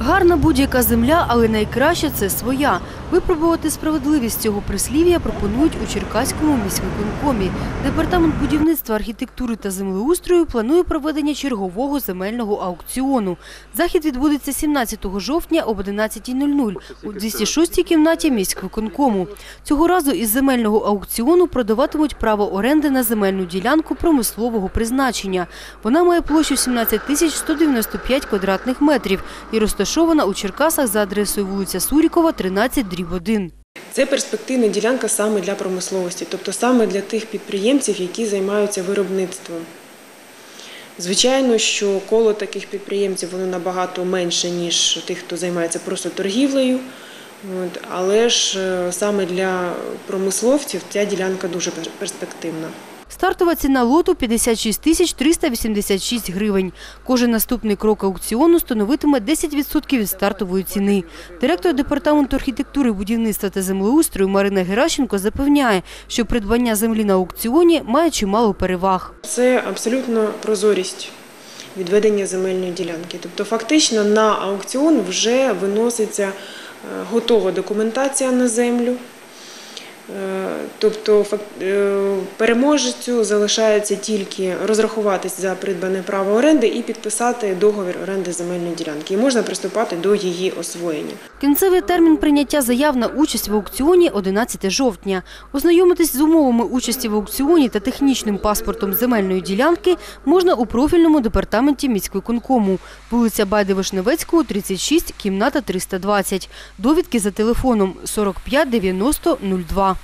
Гарна будь-яка земля, але найкраща це своя. Випробувати справедливість цього прислів'я пропонують у Черкаському міськвиконкомі. Департамент будівництва, архітектури та землеустрою планує проведення чергового земельного аукціону. Захід відбудеться 17 жовтня об 11.00 у 206-й кімнаті міськвиконкому. Цього разу із земельного аукціону продаватимуть право оренди на земельну ділянку промислового призначення. Вона має площу 17 тисяч 195 квадратних метрів і розташована у Черкасах за адресою вулиця Сурікова, 13, дріб 1. Це перспективна ділянка саме для промисловості, тобто саме для тих підприємців, які займаються виробництвом. Звичайно, що коло таких підприємців воно набагато менше, ніж тих, хто займається просто торгівлею. От, але ж е, саме для промисловців ця ділянка дуже перспективна. Стартова ціна лоту – 56 тисяч 386 гривень. Кожен наступний крок аукціону становитиме 10% від стартової ціни. Директор департаменту архітектури, будівництва та землеустрою Марина Геращенко запевняє, що придбання землі на аукціоні має чимало переваг. Це абсолютно прозорість відведення земельної ділянки. Тобто, фактично на аукціон вже виноситься готова документація на землю. Тобто е, переможцю залишається тільки розрахуватись за придбане право оренди і підписати договір оренди земельної ділянки. І можна приступати до її освоєння. Кінцевий термін прийняття заяв на участь в аукціоні – 11 жовтня. Ознайомитись з умовами участі в аукціоні та технічним паспортом земельної ділянки можна у профільному департаменті міськвиконкому. Вулиця Байди-Вишневецького, 36, кімната 320. Довідки за телефоном 45 90 02.